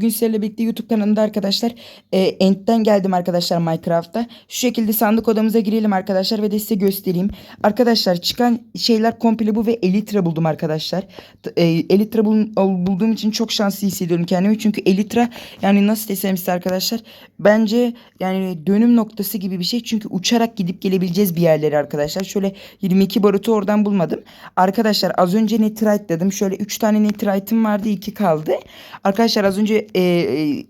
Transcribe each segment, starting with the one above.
Bugün sizlerle birlikte YouTube kanalında arkadaşlar e, End'den geldim arkadaşlar Minecraft'ta. Şu şekilde sandık odamıza girelim arkadaşlar ve de size göstereyim. Arkadaşlar çıkan şeyler komple bu ve Elytra buldum arkadaşlar. E, Elytra bul- bulduğum için çok şanslı hissediyorum kendimi. Çünkü Elytra yani nasıl desem size arkadaşlar bence yani dönüm noktası gibi bir şey. Çünkü uçarak gidip gelebileceğiz bir yerlere arkadaşlar. Şöyle 22 barutu oradan bulmadım. Arkadaşlar az önce Netherite dedim. Şöyle 3 tane Netherite'im vardı 2 kaldı. Arkadaşlar az önce e,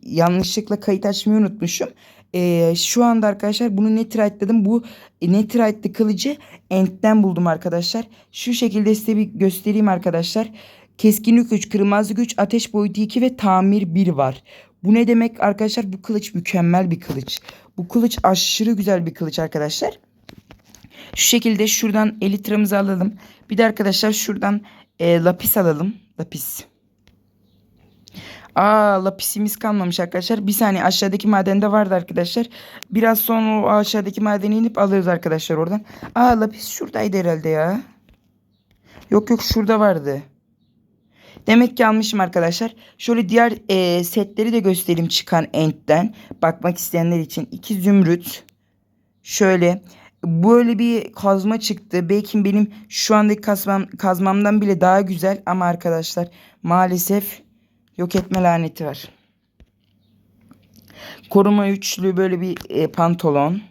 yanlışlıkla kayıt açmayı unutmuşum. E, şu anda arkadaşlar bunu Netherite dedim. Bu Netherite'li kılıcı Ent'ten buldum arkadaşlar. Şu şekilde size bir göstereyim arkadaşlar. Keskinlik 3, kırmızı güç, ateş boyutu 2 ve tamir 1 var. Bu ne demek arkadaşlar? Bu kılıç mükemmel bir kılıç. Bu kılıç aşırı güzel bir kılıç arkadaşlar. Şu şekilde şuradan elitramızı alalım. Bir de arkadaşlar şuradan e, lapis alalım. Lapis. Aa lapisimiz kalmamış arkadaşlar. Bir saniye aşağıdaki madende vardı arkadaşlar. Biraz sonra o aşağıdaki madene inip alırız arkadaşlar oradan. Aa lapis şuradaydı herhalde ya. Yok yok şurada vardı. Demek ki almışım arkadaşlar. Şöyle diğer e, setleri de göstereyim çıkan Ent'ten. Bakmak isteyenler için. iki zümrüt. Şöyle böyle bir kazma çıktı. Belki benim şu andaki kazmam, kazmamdan bile daha güzel. Ama arkadaşlar maalesef yok etme laneti var. Koruma üçlü böyle bir e, pantolon.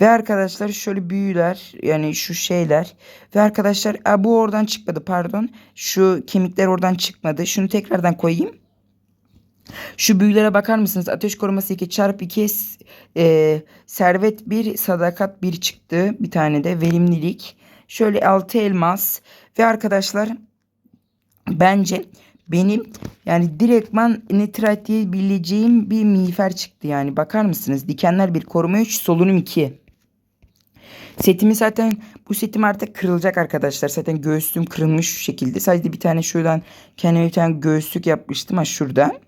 Ve arkadaşlar şöyle büyüler yani şu şeyler. Ve arkadaşlar a, bu oradan çıkmadı pardon. Şu kemikler oradan çıkmadı. Şunu tekrardan koyayım. Şu büyülere bakar mısınız? Ateş koruması 2 çarpı 2 e, servet 1 sadakat 1 çıktı. Bir tane de verimlilik. Şöyle 6 elmas. Ve arkadaşlar bence benim yani direktman Netherite diye bileceğim bir miğfer çıktı yani. Bakar mısınız? Dikenler 1 koruma 3 solunum 2. Setimi zaten bu setim artık kırılacak arkadaşlar. Zaten göğüslüğüm kırılmış şu şekilde. Sadece bir tane şuradan kendime bir tane göğüslük yapmıştım ha şurada.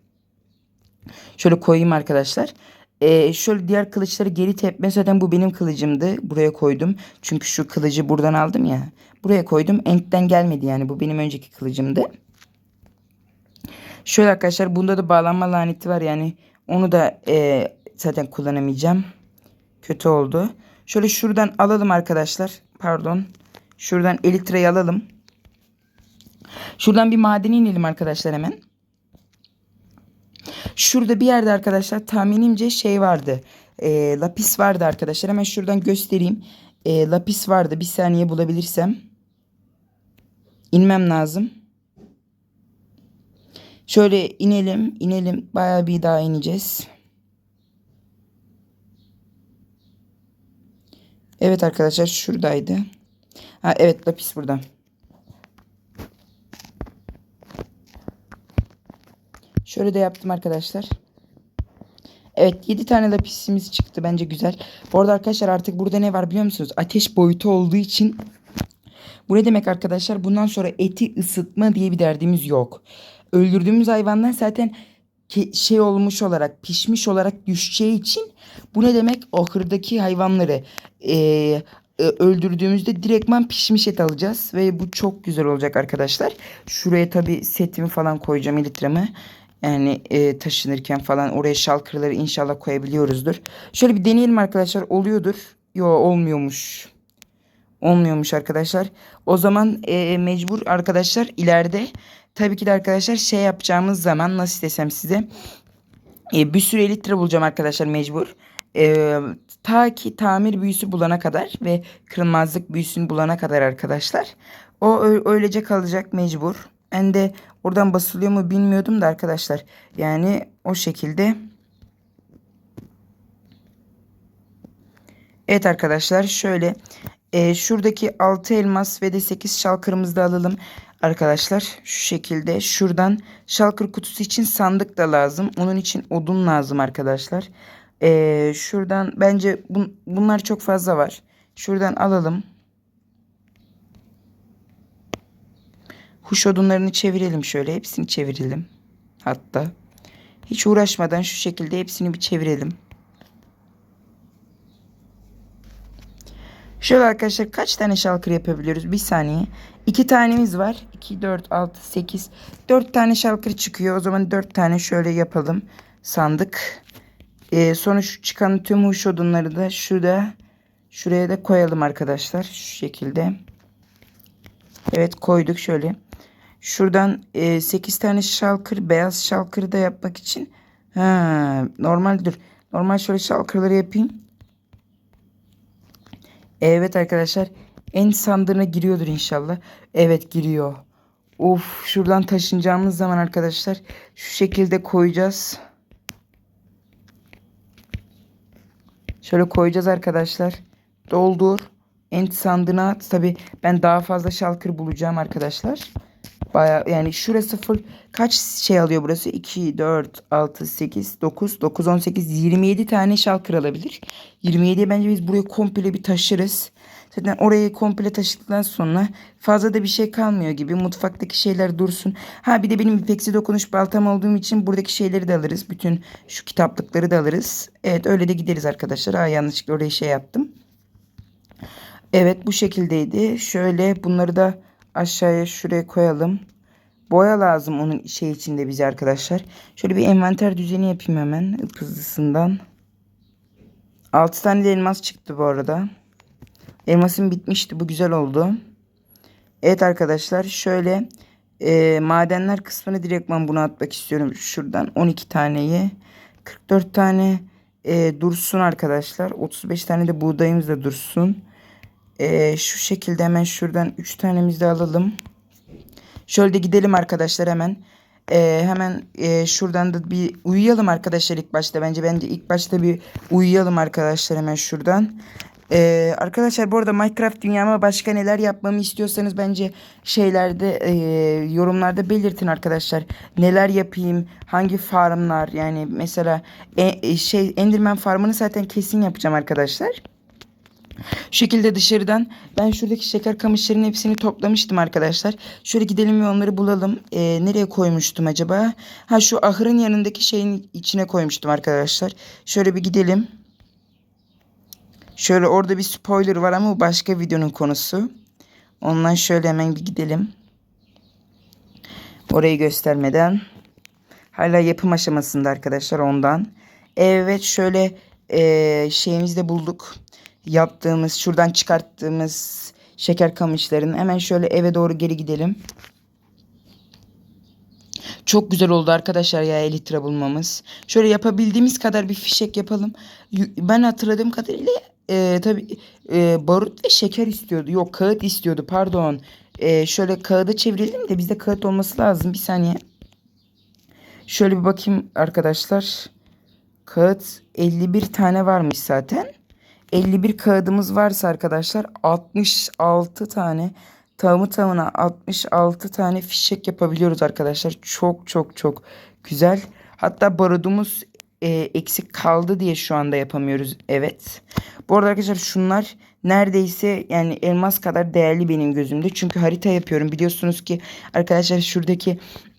Şöyle koyayım arkadaşlar. Ee, şöyle diğer kılıçları geri tepme zaten bu benim kılıcımdı. Buraya koydum. Çünkü şu kılıcı buradan aldım ya. Buraya koydum. Ent'ten gelmedi yani. Bu benim önceki kılıcımdı. Şöyle arkadaşlar bunda da bağlanma laneti var yani. Onu da e, zaten kullanamayacağım. Kötü oldu. Şöyle şuradan alalım arkadaşlar. Pardon. Şuradan elitrayı alalım. Şuradan bir madene inelim arkadaşlar hemen. Şurada bir yerde arkadaşlar tahminimce şey vardı. E, lapis vardı arkadaşlar. Hemen şuradan göstereyim. E, lapis vardı. Bir saniye bulabilirsem. İnmem lazım. Şöyle inelim. inelim. Bayağı bir daha ineceğiz. Evet arkadaşlar şuradaydı. Ha evet lapis burada. Şöyle de yaptım arkadaşlar. Evet 7 tane lapisimiz çıktı. Bence güzel. Bu arada arkadaşlar artık burada ne var biliyor musunuz? Ateş boyutu olduğu için bu ne demek arkadaşlar? Bundan sonra eti ısıtma diye bir derdimiz yok. Öldürdüğümüz hayvandan zaten şey olmuş olarak pişmiş olarak düşeceği için bu ne demek? Ahırdaki hayvanları eee, e, öldürdüğümüzde direktman pişmiş et alacağız ve bu çok güzel olacak arkadaşlar. Şuraya tabi setimi falan koyacağım elitramı. Yani e, taşınırken falan oraya şalkırları inşallah koyabiliyoruzdur. Şöyle bir deneyelim arkadaşlar. Oluyordur. Yo olmuyormuş. Olmuyormuş arkadaşlar. O zaman e, mecbur arkadaşlar ileride tabii ki de arkadaşlar şey yapacağımız zaman nasıl desem size e, bir sürü elitre bulacağım arkadaşlar mecbur. E, ta ki tamir büyüsü bulana kadar ve kırılmazlık büyüsünü bulana kadar arkadaşlar. O öylece kalacak mecbur. Ben de oradan basılıyor mu bilmiyordum da arkadaşlar. Yani o şekilde. Evet arkadaşlar şöyle e, şuradaki 6 elmas ve de 8 şalkırımızı da alalım arkadaşlar. Şu şekilde şuradan şalkır kutusu için sandık da lazım. Onun için odun lazım arkadaşlar. E, şuradan bence bun, bunlar çok fazla var. Şuradan alalım. Huş odunlarını çevirelim şöyle. Hepsini çevirelim. Hatta. Hiç uğraşmadan şu şekilde hepsini bir çevirelim. Şöyle arkadaşlar kaç tane şalkır yapabiliyoruz? Bir saniye. İki tanemiz var. 2, 4, 6, 8. 4 tane şalkır çıkıyor. O zaman 4 tane şöyle yapalım. Sandık. Ee, sonra şu çıkan tüm huş odunları da şurada şuraya da koyalım arkadaşlar. Şu şekilde. Evet koyduk şöyle. Şuradan e, 8 tane şalkır beyaz şalkırı da yapmak için ha, normal dur. Normal şöyle şalkırları yapayım. Evet arkadaşlar en sandığına giriyordur inşallah. Evet giriyor. Of şuradan taşınacağımız zaman arkadaşlar şu şekilde koyacağız. Şöyle koyacağız arkadaşlar. Doldur. Ent sandığına at. Tabi ben daha fazla şalkır bulacağım arkadaşlar. Baya yani şurası full kaç şey alıyor burası? 2, 4, 6, 8, 9, 9, 18, 27 tane şalkır alabilir. 27'ye bence biz buraya komple bir taşırız. Zaten orayı komple taşıdıktan sonra fazla da bir şey kalmıyor gibi. Mutfaktaki şeyler dursun. Ha bir de benim ipeksi dokunuş baltam olduğum için buradaki şeyleri de alırız. Bütün şu kitaplıkları da alırız. Evet öyle de gideriz arkadaşlar. Ha yanlışlıkla oraya şey yaptım. Evet bu şekildeydi. Şöyle bunları da aşağıya şuraya koyalım. Boya lazım onun şey içinde bize arkadaşlar. Şöyle bir envanter düzeni yapayım hemen hızlısından. 6 tane de elmas çıktı bu arada. Elmasım bitmişti. Bu güzel oldu. Evet arkadaşlar şöyle e, madenler kısmını direktman buna atmak istiyorum. Şuradan 12 taneyi 44 tane e, dursun arkadaşlar. 35 tane de buğdayımız da dursun. E, şu şekilde hemen şuradan 3 tanemizi de alalım. Şöyle de gidelim arkadaşlar hemen. E, hemen e, şuradan da bir uyuyalım arkadaşlar ilk başta. Bence bence ilk başta bir uyuyalım arkadaşlar hemen şuradan. Ee, arkadaşlar bu arada Minecraft dünyama başka neler yapmamı istiyorsanız bence şeylerde e, yorumlarda belirtin arkadaşlar. Neler yapayım, hangi farmlar yani mesela e, şey Enderman farmını zaten kesin yapacağım arkadaşlar. Şu şekilde dışarıdan ben şuradaki şeker kamışlarının hepsini toplamıştım arkadaşlar. Şöyle gidelim ve onları bulalım. Ee, nereye koymuştum acaba? Ha şu ahırın yanındaki şeyin içine koymuştum arkadaşlar. Şöyle bir gidelim. Şöyle orada bir spoiler var ama bu başka videonun konusu. Ondan şöyle hemen bir gidelim. Orayı göstermeden. Hala yapım aşamasında arkadaşlar ondan. Evet şöyle e, şeyimizi bulduk. Yaptığımız şuradan çıkarttığımız şeker kamışlarının hemen şöyle eve doğru geri gidelim. Çok güzel oldu arkadaşlar ya elitra bulmamız. Şöyle yapabildiğimiz kadar bir fişek yapalım. Ben hatırladığım kadarıyla e, tabii e, barut ve şeker istiyordu. Yok kağıt istiyordu pardon. E, şöyle kağıdı çevirelim de bizde kağıt olması lazım. Bir saniye. Şöyle bir bakayım arkadaşlar. Kağıt 51 tane varmış zaten. 51 kağıdımız varsa arkadaşlar 66 tane tamı tamına 66 tane fişek yapabiliyoruz arkadaşlar. Çok çok çok güzel. Hatta barudumuz e, eksik kaldı diye şu anda yapamıyoruz. Evet. Bu arada arkadaşlar şunlar neredeyse yani elmas kadar değerli benim gözümde. Çünkü harita yapıyorum. Biliyorsunuz ki arkadaşlar şuradaki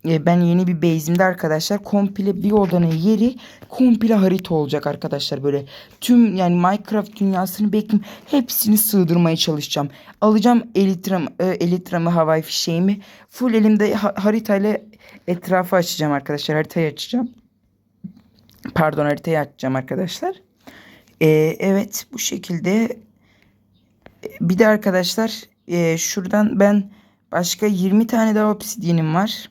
e, ben yeni bir base'imde arkadaşlar komple bir odanın yeri komple harita olacak arkadaşlar böyle tüm yani Minecraft dünyasını beklim hepsini sığdırmaya çalışacağım. Alacağım elitram e, elitramı havai fişeğimi full elimde ha, haritayla etrafı açacağım arkadaşlar haritayı açacağım. Pardon haritayı açacağım arkadaşlar. Ee, evet bu şekilde bir de arkadaşlar e, şuradan ben başka 20 tane daha obsidiyenim var.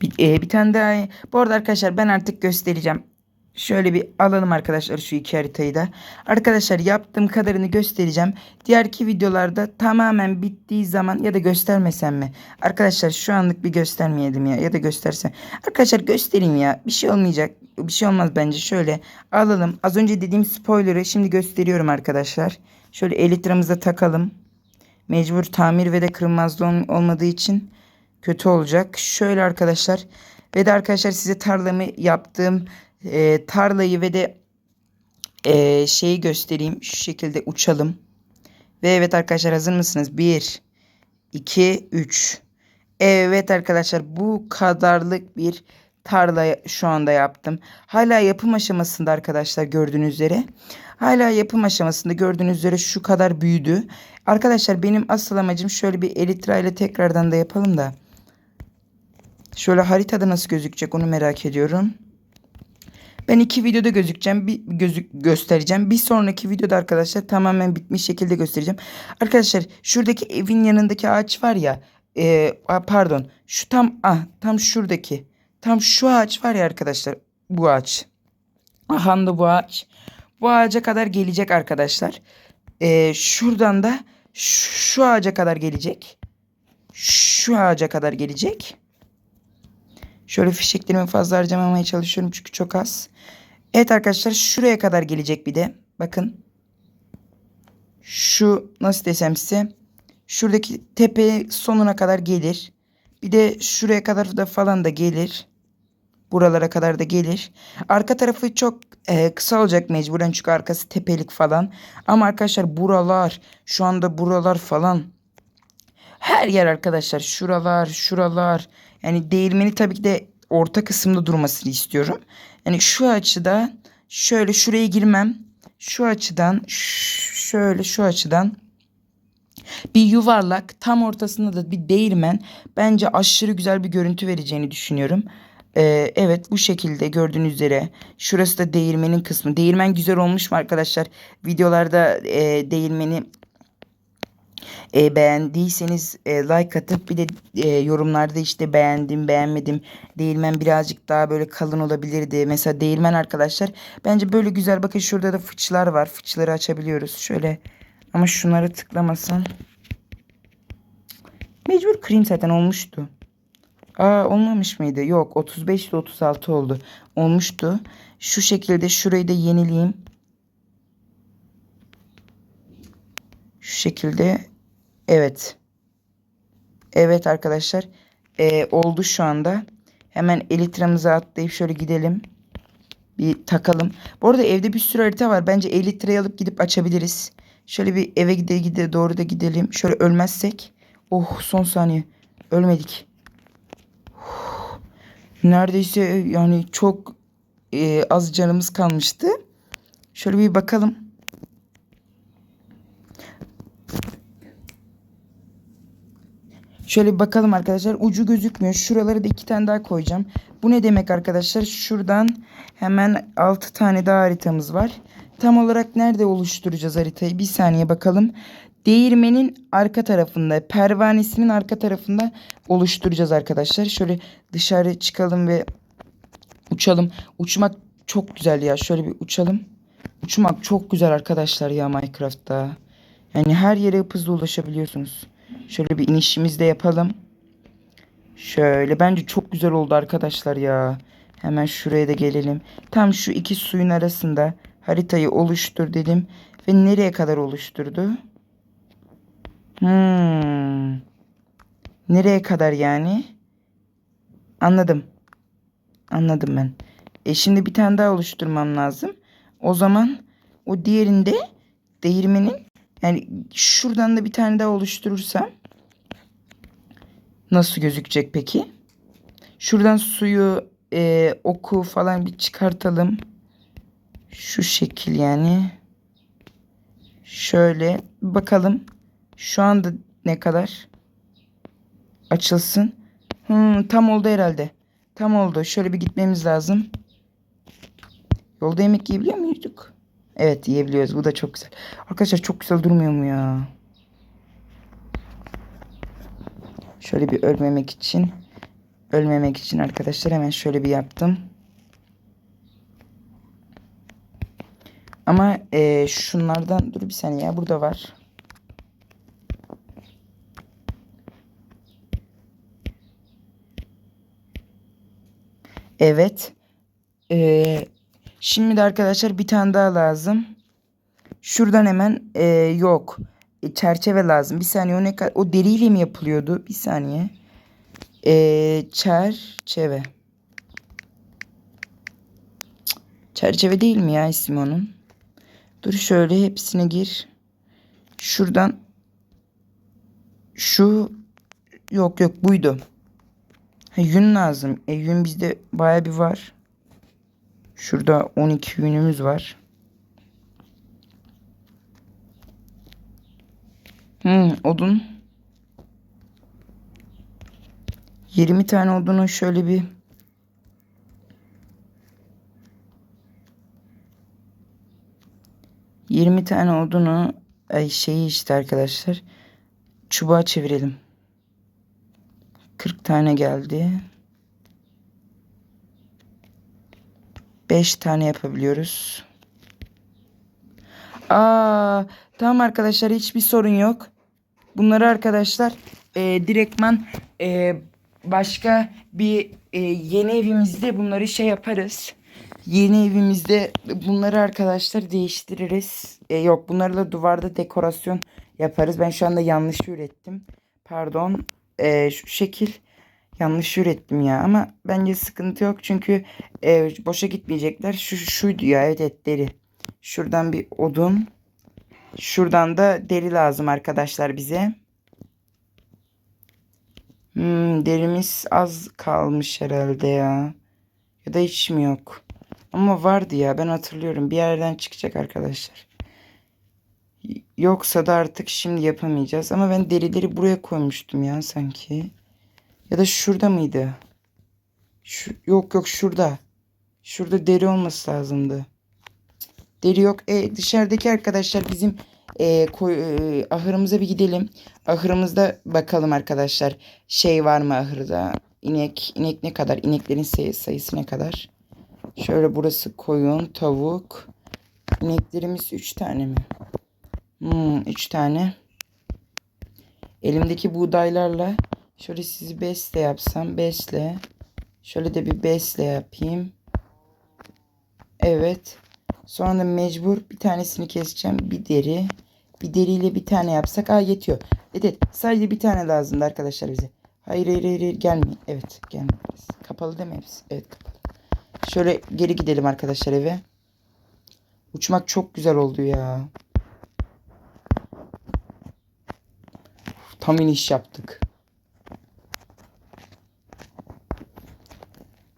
Bir, e, bir tane daha. Bu arada arkadaşlar ben artık göstereceğim. Şöyle bir alalım arkadaşlar şu iki haritayı da. Arkadaşlar yaptığım kadarını göstereceğim. Diğerki videolarda tamamen bittiği zaman ya da göstermesem mi? Arkadaşlar şu anlık bir göstermeyelim ya ya da göstersem. Arkadaşlar göstereyim ya. Bir şey olmayacak. Bir şey olmaz bence. Şöyle alalım. Az önce dediğim spoiler'ı şimdi gösteriyorum arkadaşlar. Şöyle elitramıza takalım. Mecbur tamir ve de kırılmazlığı olmadığı için kötü olacak. Şöyle arkadaşlar ve de arkadaşlar size tarlamı yaptığım e, tarlayı ve de e, şeyi göstereyim. Şu şekilde uçalım. Ve evet arkadaşlar hazır mısınız? 1, 2, 3. Evet arkadaşlar bu kadarlık bir tarla şu anda yaptım. Hala yapım aşamasında arkadaşlar gördüğünüz üzere. Hala yapım aşamasında gördüğünüz üzere şu kadar büyüdü. Arkadaşlar benim asıl amacım şöyle bir elitra ile tekrardan da yapalım da. Şöyle haritada nasıl gözükecek onu merak ediyorum. Ben iki videoda gözükeceğim. Bir gözük göstereceğim. Bir sonraki videoda arkadaşlar tamamen bitmiş şekilde göstereceğim. Arkadaşlar şuradaki evin yanındaki ağaç var ya. E, pardon. Şu tam ah tam şuradaki. Tam şu ağaç var ya arkadaşlar. Bu ağaç. Aha da bu ağaç. Bu ağaca kadar gelecek arkadaşlar. E, şuradan da şu ağaca kadar gelecek. Şu ağaca kadar gelecek. Şöyle fişeklerimi fazla harcamamaya çalışıyorum çünkü çok az. Evet arkadaşlar şuraya kadar gelecek bir de. Bakın. Şu nasıl desem size. Şuradaki tepe sonuna kadar gelir. Bir de şuraya kadar da falan da gelir. Buralara kadar da gelir. Arka tarafı çok e, kısa olacak mecburen çünkü arkası tepelik falan. Ama arkadaşlar buralar şu anda buralar falan. Her yer arkadaşlar şuralar şuralar. Yani değirmeni tabii ki de orta kısımda durmasını istiyorum. Yani şu açıda şöyle şuraya girmem. Şu açıdan şöyle şu açıdan bir yuvarlak tam ortasında da bir değirmen bence aşırı güzel bir görüntü vereceğini düşünüyorum. Ee, evet bu şekilde gördüğünüz üzere şurası da değirmenin kısmı. Değirmen güzel olmuş mu arkadaşlar? Videolarda e, değirmeni e, beğendiyseniz e, like atıp bir de e, yorumlarda işte beğendim beğenmedim değirmen birazcık daha böyle kalın olabilirdi. Mesela değirmen arkadaşlar bence böyle güzel bakın şurada da fıçılar var fıçıları açabiliyoruz şöyle ama şunları tıklamasam mecbur kırayım zaten olmuştu. Aa olmamış mıydı? Yok 35 ile 36 oldu. Olmuştu. Şu şekilde şurayı da yenileyim. Şu şekilde Evet. Evet arkadaşlar. Ee, oldu şu anda. Hemen elitramıza atlayıp şöyle gidelim. Bir takalım. Bu arada evde bir sürü harita var. Bence elitrayı alıp gidip açabiliriz. Şöyle bir eve gide gide doğru da gidelim. Şöyle ölmezsek. Oh son saniye. Ölmedik. Neredeyse yani çok e, az canımız kalmıştı. Şöyle bir bakalım. Şöyle bir bakalım arkadaşlar. Ucu gözükmüyor. Şuraları da iki tane daha koyacağım. Bu ne demek arkadaşlar? Şuradan hemen altı tane daha haritamız var. Tam olarak nerede oluşturacağız haritayı? Bir saniye bakalım. Değirmenin arka tarafında, pervanesinin arka tarafında oluşturacağız arkadaşlar. Şöyle dışarı çıkalım ve uçalım. Uçmak çok güzel ya. Şöyle bir uçalım. Uçmak çok güzel arkadaşlar ya Minecraft'ta. Yani her yere hızlı ulaşabiliyorsunuz. Şöyle bir inişimizi de yapalım. Şöyle bence çok güzel oldu arkadaşlar ya. Hemen şuraya da gelelim. Tam şu iki suyun arasında haritayı oluştur dedim. Ve nereye kadar oluşturdu? Hmm. Nereye kadar yani? Anladım. Anladım ben. E şimdi bir tane daha oluşturmam lazım. O zaman o diğerinde değirmenin yani şuradan da bir tane daha oluşturursam nasıl gözükecek peki? Şuradan suyu e, oku falan bir çıkartalım. Şu şekil yani. Şöyle bakalım. Şu anda ne kadar? Açılsın. Hmm, tam oldu herhalde. Tam oldu. Şöyle bir gitmemiz lazım. Yolda yemek yiyebiliyor muyduk? Evet yiyebiliyoruz. Bu da çok güzel. Arkadaşlar çok güzel durmuyor mu ya? Şöyle bir ölmemek için. Ölmemek için arkadaşlar hemen şöyle bir yaptım. Ama e, şunlardan dur bir saniye ya burada var. Evet. Ee, Şimdi de arkadaşlar bir tane daha lazım. Şuradan hemen e, yok. E, çerçeve lazım. Bir saniye o ne kadar o deriyle mi yapılıyordu? Bir saniye. E, çerçeve. Çerçeve değil mi ya ismi onun? Dur şöyle hepsine gir. Şuradan şu yok yok buydu. Ha, yün lazım. E, yün bizde baya bir var. Şurada 12 yünümüz var. Hmm, odun. 20 tane odunu şöyle bir Yirmi tane odunu ay şeyi işte arkadaşlar çubuğa çevirelim. 40 tane geldi. 5 tane yapabiliyoruz. Aa, tamam arkadaşlar hiçbir sorun yok. Bunları arkadaşlar e, direktman e, başka bir e, yeni evimizde bunları şey yaparız. Yeni evimizde bunları arkadaşlar değiştiririz. E, yok bunlarla duvarda dekorasyon yaparız. Ben şu anda yanlış ürettim. Pardon. E, şu şekil yanlış ürettim ya ama bence sıkıntı yok çünkü e, boşa gitmeyecekler. Şu şuydu ya evet, evet. Şuradan bir odun. Şuradan da deri lazım arkadaşlar bize. Hmm, derimiz az kalmış herhalde ya. Ya da hiç mi yok? Ama vardı ya ben hatırlıyorum. Bir yerden çıkacak arkadaşlar. Yoksa da artık şimdi yapamayacağız. Ama ben derileri buraya koymuştum ya sanki. Ya da şurada mıydı? Şu, yok yok şurada. Şurada deri olması lazımdı. Deri yok. E, dışarıdaki arkadaşlar bizim e, koy, e, ahırımıza bir gidelim. Ahırımızda bakalım arkadaşlar. Şey var mı ahırda? İnek, inek ne kadar? İneklerin sayı, sayısı ne kadar? Şöyle burası koyun, tavuk. İneklerimiz 3 tane mi? Hmm, 3 tane. Elimdeki buğdaylarla şöyle sizi besle yapsam. Besle. Şöyle de bir besle yapayım. Evet. Sonra da mecbur bir tanesini keseceğim. Bir deri. Bir deriyle bir tane yapsak. Aa yetiyor. Evet, evet. Sadece bir tane lazımdı arkadaşlar bize. Hayır hayır hayır, hayır. gelmeyin. Evet gelmeyiz. Kapalı değil mi hepsi? Evet kapalı. Şöyle geri gidelim arkadaşlar eve. Uçmak çok güzel oldu ya. Tam iniş yaptık.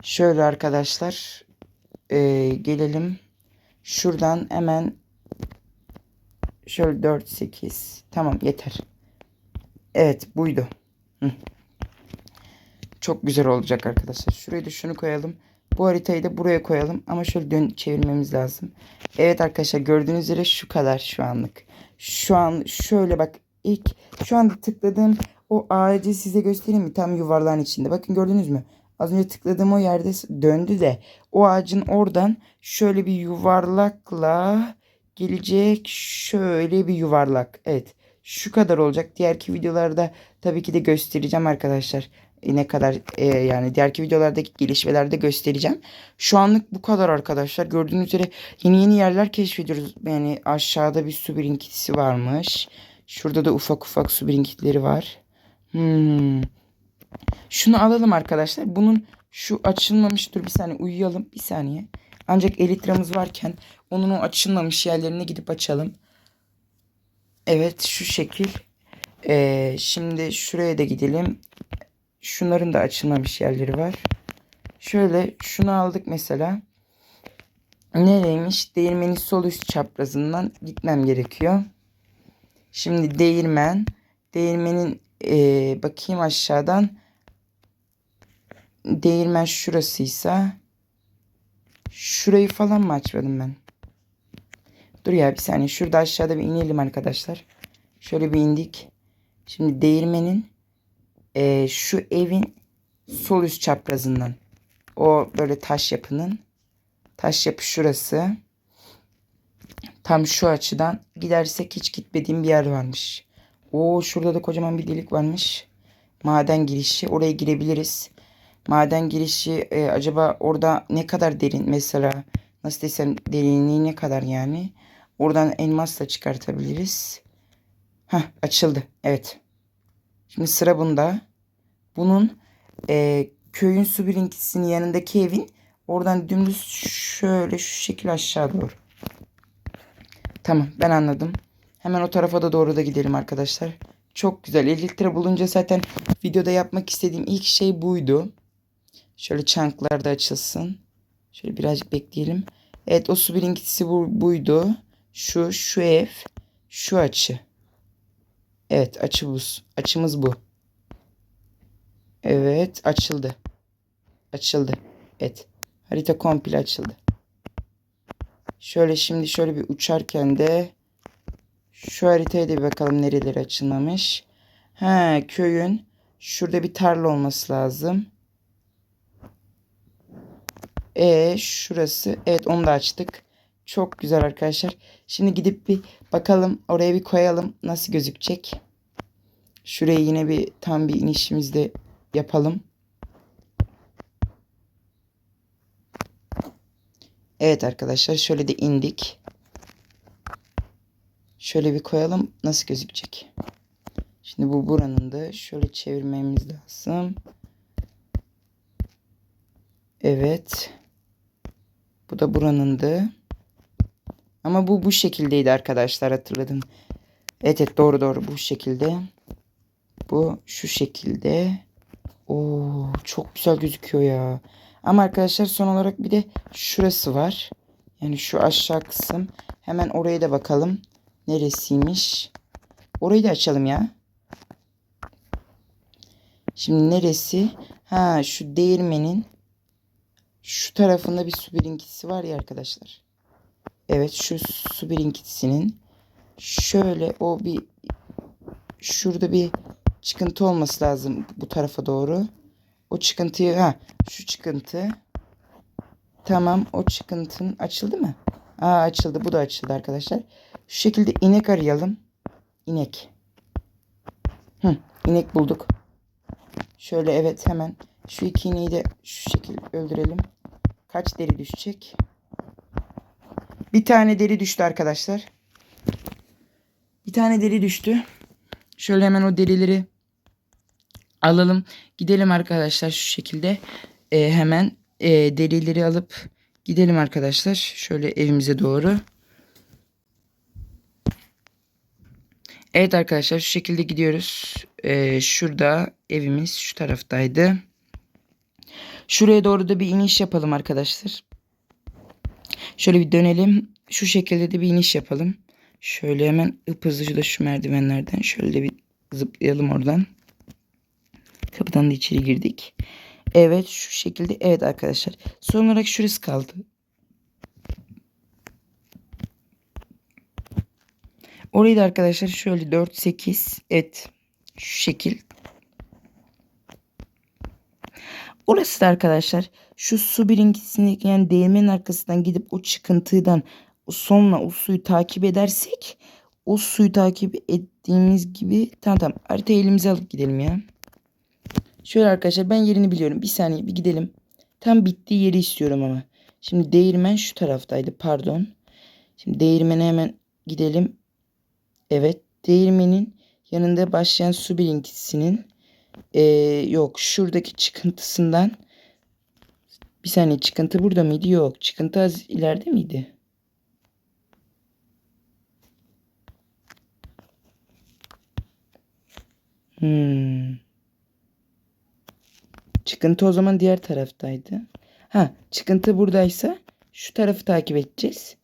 Şöyle arkadaşlar. Ee, gelelim. Şuradan hemen şöyle 4 8 tamam yeter. Evet buydu. Hı. Çok güzel olacak arkadaşlar. Şuraya da şunu koyalım. Bu haritayı da buraya koyalım. Ama şöyle dön çevirmemiz lazım. Evet arkadaşlar gördüğünüz üzere şu kadar şu anlık. Şu an şöyle bak ilk şu anda tıkladığım o ağacı size göstereyim mi? Tam yuvarlağın içinde. Bakın gördünüz mü? Az önce tıkladığım o yerde döndü de o ağacın oradan şöyle bir yuvarlakla gelecek şöyle bir yuvarlak. Evet şu kadar olacak. Diğerki videolarda tabii ki de göstereceğim arkadaşlar. E, ne kadar e, yani diğerki videolardaki gelişmelerde göstereceğim. Şu anlık bu kadar arkadaşlar. Gördüğünüz üzere yeni yeni yerler keşfediyoruz. Yani aşağıda bir su birinkisi varmış. Şurada da ufak ufak su birinkitleri var. Hmm. Şunu alalım arkadaşlar. Bunun şu açılmamış dur bir saniye uyuyalım bir saniye. Ancak elitramız varken onun o açılmamış yerlerine gidip açalım. Evet şu şekil. Ee, şimdi şuraya da gidelim. Şunların da açılmamış yerleri var. Şöyle şunu aldık mesela. Nereymiş? Değirmenin sol üst çaprazından gitmem gerekiyor. Şimdi değirmen. Değirmenin ee, bakayım aşağıdan. Değirmen şurasıysa şurayı falan mı açmadım ben? Dur ya bir saniye. Şurada aşağıda bir inelim arkadaşlar. Şöyle bir indik. Şimdi değirmenin e, şu evin sol üst çaprazından. O böyle taş yapının. Taş yapı şurası. Tam şu açıdan gidersek hiç gitmediğim bir yer varmış. Oo şurada da kocaman bir delik varmış. Maden girişi. Oraya girebiliriz. Maden girişi e, acaba orada ne kadar derin mesela nasıl desem derinliği ne kadar yani. Oradan elmas da çıkartabiliriz. Hah açıldı. Evet. Şimdi sıra bunda. Bunun e, köyün su birintisinin yanındaki evin oradan dümdüz şöyle şu şekil aşağı doğru. Tamam ben anladım. Hemen o tarafa da doğru da gidelim arkadaşlar. Çok güzel. 50 litre bulunca zaten videoda yapmak istediğim ilk şey buydu. Şöyle çanklar da açılsın. Şöyle birazcık bekleyelim. Evet o su birinkisi bu, buydu. Şu, şu ev, şu açı. Evet açı bu. Açımız bu. Evet açıldı. Açıldı. Evet. Harita komple açıldı. Şöyle şimdi şöyle bir uçarken de şu haritaya da bir bakalım nereleri açılmamış. Ha köyün şurada bir tarla olması lazım. E şurası. Evet onu da açtık. Çok güzel arkadaşlar. Şimdi gidip bir bakalım oraya bir koyalım. Nasıl gözükecek? Şuraya yine bir tam bir inişimizde yapalım. Evet arkadaşlar şöyle de indik. Şöyle bir koyalım nasıl gözükecek. Şimdi bu buranın da şöyle çevirmemiz lazım. Evet. Bu da buranın da. Ama bu bu şekildeydi arkadaşlar hatırladım. Evet evet doğru doğru bu şekilde. Bu şu şekilde. Oo çok güzel gözüküyor ya. Ama arkadaşlar son olarak bir de şurası var. Yani şu aşağı kısım. Hemen oraya da bakalım. Neresiymiş? Orayı da açalım ya. Şimdi neresi? Ha şu değirmenin şu tarafında bir su birinkisi var ya arkadaşlar. Evet şu su birinkisinin şöyle o bir şurada bir çıkıntı olması lazım bu tarafa doğru. O çıkıntıyı ha şu çıkıntı. Tamam o çıkıntın açıldı mı? Aa açıldı bu da açıldı arkadaşlar. Şu şekilde inek arayalım. İnek. Hı, inek bulduk. Şöyle evet hemen şu iki ineği de şu şekilde öldürelim. Kaç deri düşecek? Bir tane deri düştü arkadaşlar. Bir tane deri düştü. Şöyle hemen o derileri alalım. Gidelim arkadaşlar şu şekilde. Ee, hemen e, derileri alıp gidelim arkadaşlar. Şöyle evimize doğru. Evet arkadaşlar şu şekilde gidiyoruz. Ee, şurada evimiz şu taraftaydı. Şuraya doğru da bir iniş yapalım arkadaşlar. Şöyle bir dönelim. Şu şekilde de bir iniş yapalım. Şöyle hemen hızlıca da şu merdivenlerden şöyle bir zıplayalım oradan. Kapıdan da içeri girdik. Evet şu şekilde. Evet arkadaşlar. Son olarak şurası kaldı. Orayı da arkadaşlar şöyle 4 8 evet şu şekil. Orası da arkadaşlar şu su birinkisini yani değirmenin arkasından gidip o çıkıntıdan sonra o suyu takip edersek o suyu takip ettiğimiz gibi tamam tamam harita elimize alıp gidelim ya. Şöyle arkadaşlar ben yerini biliyorum. Bir saniye bir gidelim. Tam bittiği yeri istiyorum ama. Şimdi değirmen şu taraftaydı pardon. Şimdi değirmene hemen gidelim. Evet değirmenin yanında başlayan su birinkisinin ee, yok şuradaki çıkıntısından bir saniye çıkıntı burada mıydı? Yok çıkıntı az ileride miydi? Hmm. Çıkıntı o zaman diğer taraftaydı. Ha çıkıntı buradaysa şu tarafı takip edeceğiz.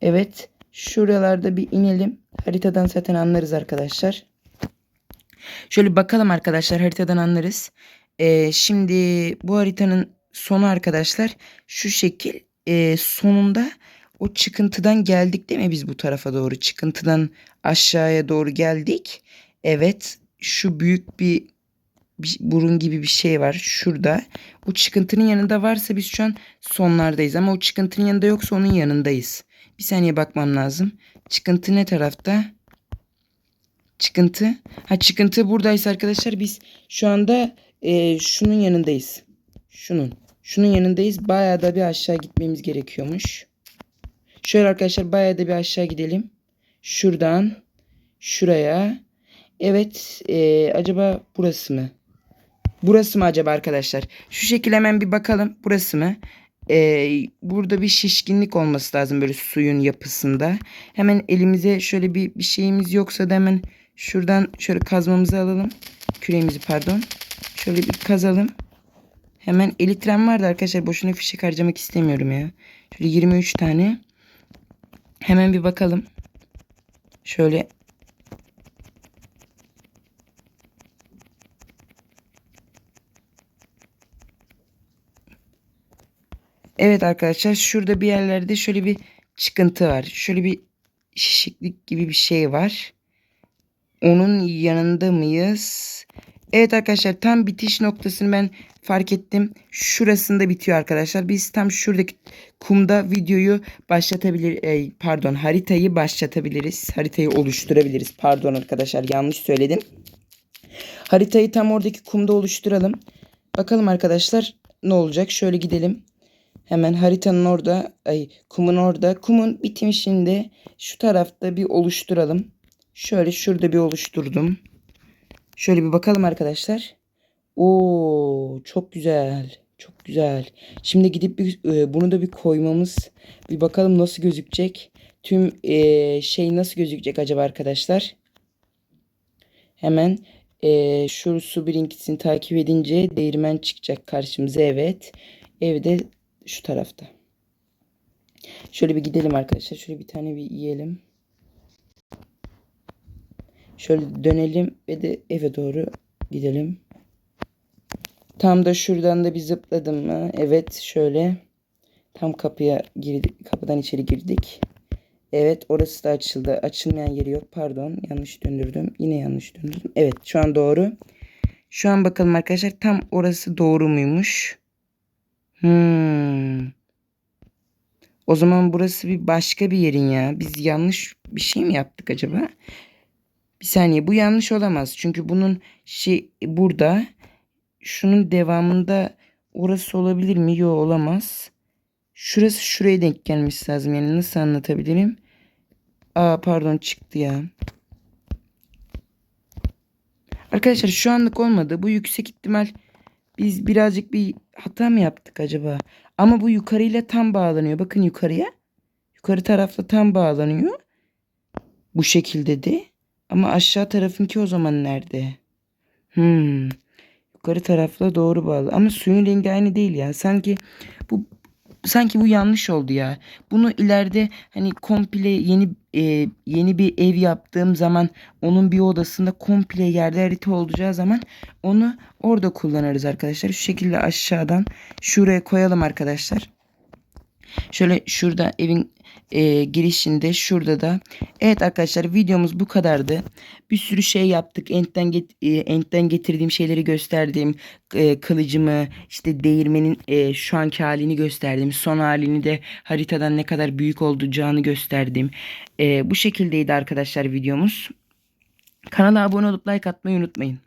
Evet. Şuralarda bir inelim. Haritadan zaten anlarız arkadaşlar. Şöyle bakalım arkadaşlar haritadan anlarız. Ee, şimdi bu haritanın sonu arkadaşlar şu şekil. Ee, sonunda o çıkıntıdan geldik değil mi biz bu tarafa doğru? Çıkıntıdan aşağıya doğru geldik. Evet şu büyük bir, bir burun gibi bir şey var şurada. O çıkıntının yanında varsa biz şu an sonlardayız ama o çıkıntının yanında yoksa onun yanındayız. Bir saniye bakmam lazım. Çıkıntı ne tarafta? Çıkıntı. Ha çıkıntı buradaysa arkadaşlar biz şu anda e, şunun yanındayız. Şunun. Şunun yanındayız. Bayağı da bir aşağı gitmemiz gerekiyormuş. Şöyle arkadaşlar bayağı da bir aşağı gidelim. Şuradan şuraya. Evet e, acaba burası mı? Burası mı acaba arkadaşlar? Şu şekilde hemen bir bakalım. Burası mı? Ee, burada bir şişkinlik olması lazım böyle suyun yapısında. Hemen elimize şöyle bir, bir şeyimiz yoksa da hemen şuradan şöyle kazmamızı alalım. Küreğimizi pardon. Şöyle bir kazalım. Hemen elitren vardı arkadaşlar. Boşuna fişek harcamak istemiyorum ya. Şöyle 23 tane. Hemen bir bakalım. Şöyle Evet arkadaşlar şurada bir yerlerde şöyle bir çıkıntı var. Şöyle bir şişiklik gibi bir şey var. Onun yanında mıyız? Evet arkadaşlar tam bitiş noktasını ben fark ettim. Şurasında bitiyor arkadaşlar. Biz tam şuradaki kumda videoyu başlatabilir e, pardon haritayı başlatabiliriz. Haritayı oluşturabiliriz. Pardon arkadaşlar yanlış söyledim. Haritayı tam oradaki kumda oluşturalım. Bakalım arkadaşlar ne olacak? Şöyle gidelim. Hemen haritanın orada, ay kumun orada. Kumun bitiminde şu tarafta bir oluşturalım. Şöyle şurada bir oluşturdum. Şöyle bir bakalım arkadaşlar. Oo çok güzel. Çok güzel. Şimdi gidip bir, e, bunu da bir koymamız. Bir bakalım nasıl gözükecek. Tüm e, şey nasıl gözükecek acaba arkadaşlar? Hemen e, şu su birinkisini takip edince değirmen çıkacak karşımıza. Evet. Evde şu tarafta. Şöyle bir gidelim arkadaşlar. Şöyle bir tane bir yiyelim. Şöyle dönelim ve de eve doğru gidelim. Tam da şuradan da bir zıpladım mı? Evet şöyle. Tam kapıya girdik. Kapıdan içeri girdik. Evet orası da açıldı. Açılmayan yeri yok. Pardon yanlış döndürdüm. Yine yanlış döndürdüm. Evet şu an doğru. Şu an bakalım arkadaşlar tam orası doğru muymuş? Hmm. O zaman burası bir başka bir yerin ya. Biz yanlış bir şey mi yaptık acaba? Bir saniye bu yanlış olamaz. Çünkü bunun şey burada şunun devamında orası olabilir mi? Yok olamaz. Şurası şuraya denk gelmiş lazım. Yani nasıl anlatabilirim? Aa pardon çıktı ya. Arkadaşlar şu anlık olmadı. Bu yüksek ihtimal biz birazcık bir hata mı yaptık acaba? Ama bu yukarıyla tam bağlanıyor. Bakın yukarıya. Yukarı tarafla tam bağlanıyor. Bu şekilde de. Ama aşağı tarafınki o zaman nerede? Hmm. Yukarı tarafla doğru bağlı. Ama suyun rengi aynı değil ya. Sanki sanki bu yanlış oldu ya. Bunu ileride hani komple yeni e, yeni bir ev yaptığım zaman onun bir odasında komple yerde harita olacağı zaman onu orada kullanırız arkadaşlar. Şu şekilde aşağıdan şuraya koyalım arkadaşlar. Şöyle şurada evin e, girişinde şurada da. Evet arkadaşlar videomuz bu kadardı. Bir sürü şey yaptık. Ent'ten, get, e, Ent'ten getirdiğim şeyleri gösterdim. E, kılıcımı işte değirmenin e, şu anki halini gösterdim. Son halini de haritadan ne kadar büyük olacağını gösterdim. E, bu şekildeydi arkadaşlar videomuz. Kanala abone olup like atmayı unutmayın.